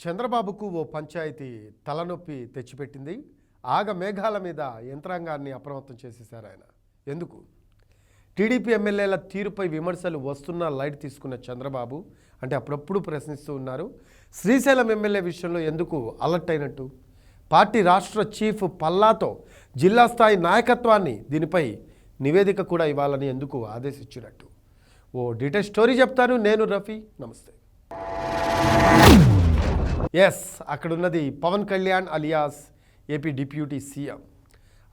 చంద్రబాబుకు ఓ పంచాయతీ తలనొప్పి తెచ్చిపెట్టింది. ఆగ మేఘాల మీద యంత్రాంగాన్ని అప్రమత్తం చేసేశారు ఆయన. ఎందుకు? టీడీపీ ఎమ్మెల్యేల తీరుపై విమర్శలు వస్తున్నా లైట్ తీసుకున్న చంద్రబాబు అంటే అప్పుడప్పుడు ప్రశ్నిస్తూ ఉన్నారు. శ్రీశైలం ఎమ్మెల్యే విషయంలో ఎందుకు అలర్ట్ అయినట్టు? పార్టీ రాష్ట్ర చీఫ్ పల్లాతో జిల్లా స్థాయి నాయకత్వాన్ని దీనిపై నివేదిక కూడా ఇవ్వాలని ఎందుకు ఆదేశించినట్టు? ఓ డీటెయిల్ స్టోరీ చెప్తాను. నేను రఫీ. నమస్తే. ఎస్ అక్కడ ఉన్నది Pawan Kalyan alias AP deputy CM.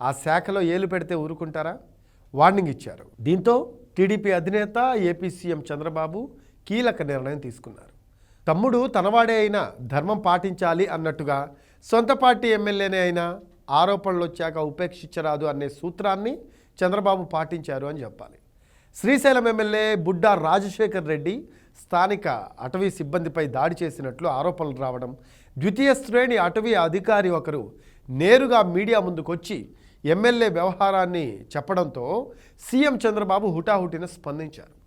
ఆ శాఖలో ఏలు పెడితే ఊరుకుంటారా? వార్నింగ్ ఇచ్చారు. దీంతో టీడీపీ అధినేత ఏపీ సీఎం చంద్రబాబు కీలక నిర్ణయం తీసుకున్నారు. తమ్ముడు తనవాడే అయినా ధర్మం పాటించాలి అన్నట్టుగా సొంత పార్టీ ఎమ్మెల్యేనే అయినా ఆరోపణలు వచ్చాక ఉపేక్షించరాదు అనే సూత్రాన్ని చంద్రబాబు పాటించారు అని చెప్పాలి. శ్రీశైలం ఎమ్మెల్యే బుడ్డా రాజశేఖర్ రెడ్డి స్థానిక అటవీ సిబ్బందిపై దాడి చేసినట్లు ఆరోపణలు రావడం ద్వితీయ శ్రేణి అటవీ అధికారి ఒకరు నేరుగా మీడియా ముందుకొచ్చి ఎమ్మెల్యే వ్యవహారాన్ని చెప్పడంతో సీఎం చంద్రబాబు హుటాహుటిన స్పందించారు.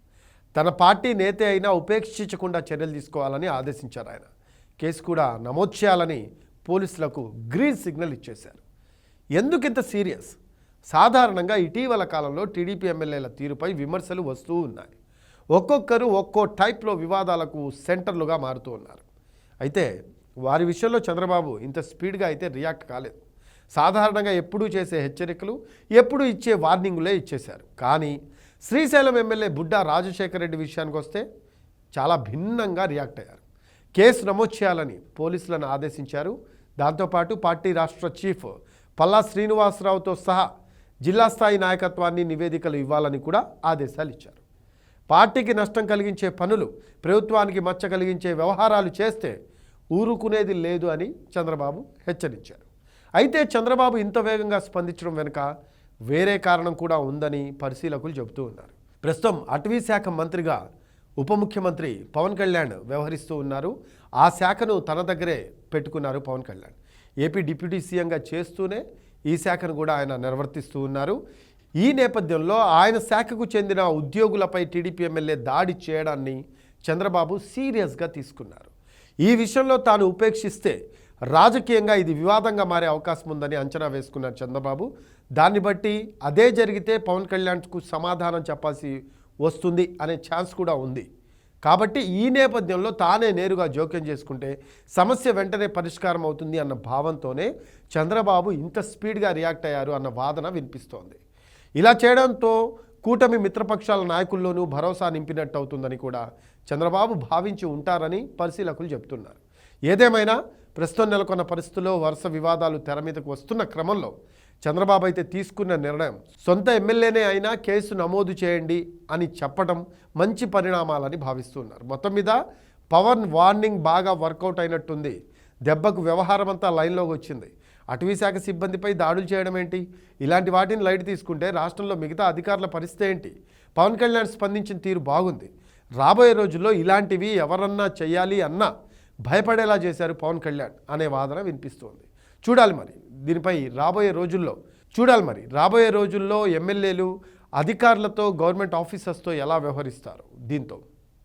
తన పార్టీ నేతే అయినా ఉపేక్షించకుండా చర్యలు తీసుకోవాలని ఆదేశించారు ఆయన. కేసు కూడా నమోదు చేయాలని పోలీసులకు గ్రీన్ సిగ్నల్ ఇచ్చేశారు. ఎందుకింత సీరియస్? సాధారణంగా ఇటీవల కాలంలో టీడీపీ ఎమ్మెల్యేల తీరుపై విమర్శలు వస్తూ ఉన్నాయి. ఒక్కొక్కరు ఒక్కో టైప్లో వివాదాలకు సెంటర్లుగా మారుతూ ఉన్నారు. అయితే వారి విషయంలో చంద్రబాబు ఇంత స్పీడ్గా అయితే రియాక్ట్ కాలేదు. సాధారణంగా ఎప్పుడూ చేసే హెచ్చరికలు ఎప్పుడూ ఇచ్చే వార్నింగులే ఇచ్చేశారు. కానీ శ్రీశైలం ఎమ్మెల్యే బుడ్డా రాజశేఖర రెడ్డి విషయానికి వస్తే చాలా భిన్నంగా రియాక్ట్ అయ్యారు. కేసు నమోదు చేయాలని పోలీసులను ఆదేశించారు. దాంతోపాటు పార్టీ రాష్ట్ర చీఫ్ పల్లా శ్రీనివాసరావుతో సహా జిల్లా స్థాయి నాయకత్వాన్ని నివేదికలు ఇవ్వాలని కూడా ఆదేశాలు ఇచ్చారు. పార్టీకి నష్టం కలిగించే పనులు ప్రభుత్వానికి మచ్చ కలిగించే వ్యవహారాలు చేస్తే ఊరుకునేది లేదు అని చంద్రబాబు హెచ్చరించారు. అయితే చంద్రబాబు ఇంత వేగంగా స్పందించడం వెనుక వేరే కారణం కూడా ఉందని పరిశీలకులు చెబుతూ ఉన్నారు. ప్రస్తుతం అటవీ శాఖ మంత్రిగా ఉప ముఖ్యమంత్రి పవన్ కళ్యాణ్ వ్యవహరిస్తూ ఉన్నారు. ఆ శాఖను తన దగ్గరే పెట్టుకున్నారు పవన్ కళ్యాణ్. ఏపీ డిప్యూటీ సీఎంగా చేస్తూనే ఈ శాఖను కూడా ఆయన నిర్వర్తిస్తూ ఉన్నారు. ఈ నేపథ్యంలో ఆయన శాఖకు చెందిన ఉద్యోగులపై టీడీపీ ఎమ్మెల్యే దాడి చేయడాన్ని చంద్రబాబు సీరియస్గా తీసుకున్నారు. ఈ విషయంలో తాను ఉపేక్షిస్తే రాజకీయంగా ఇది వివాదంగా మారే అవకాశం ఉందని అంచనా వేసుకున్నారు చంద్రబాబు దాన్ని బట్టి అదే జరిగితే పవన్ కళ్యాణ్కు సమాధానం చెప్పాల్సి వస్తుంది అనే ఛాన్స్ కూడా ఉంది. కాబట్టి ఈ నేపథ్యంలో తానే నేరుగా జోక్యం చేసుకుంటే సమస్య వెంటనే పరిష్కారం అవుతుంది అన్న భావంతోనే చంద్రబాబు ఇంత స్పీడ్గా రియాక్ట్ అయ్యారు అన్న వాదన వినిపిస్తోంది. ఇలా చేయడంతో కూటమి మిత్రపక్షాల నాయకుల్లోనూ భరోసా నింపినట్టు అవుతుందని కూడా చంద్రబాబు భావించి ఉంటారని పరిశీలకులు చెబుతున్నారు ఏదేమైనా ప్రస్తుతం నెలకొన్న పరిస్థితుల్లో వరుస వివాదాలు తెర మీదకు వస్తున్న క్రమంలో చంద్రబాబు అయితే తీసుకున్న నిర్ణయం సొంత ఎమ్మెల్యేనే అయినా కేసు నమోదు చేయండి అని చెప్పడం మంచి పరిణామాలని భావిస్తున్నారు. మొత్తం మీద పవన్ వార్నింగ్ బాగా వర్కౌట్ అయినట్టుంది. దెబ్బకు వ్యవహారం అంతా లైన్లోకి వచ్చింది. అటవీ శాఖ సిబ్బందిపై దాడులు చేయడం ఏంటి? ఇలాంటి వాటిని లైట్ తీసుకుంటే రాష్ట్రంలో మిగతా అధికారుల పరిస్థితి ఏంటి? పవన్ కళ్యాణ్ స్పందించిన తీరు బాగుంది. రాబోయే రోజుల్లో ఇలాంటివి ఎవరన్నా చేయాలి అన్నా భయపడేలా చేశారు పవన్ కళ్యాణ్ అనే వాదన వినిపిస్తోంది. చూడాలి మరి. దీనిపై రాబోయే రోజుల్లో చూడాలి మరి. రాబోయే రోజుల్లో ఎమ్మెల్యేలు అధికారులతో గవర్నమెంట్ ఆఫీసర్స్తో ఎలా వ్యవహరిస్తారు? దీంతో.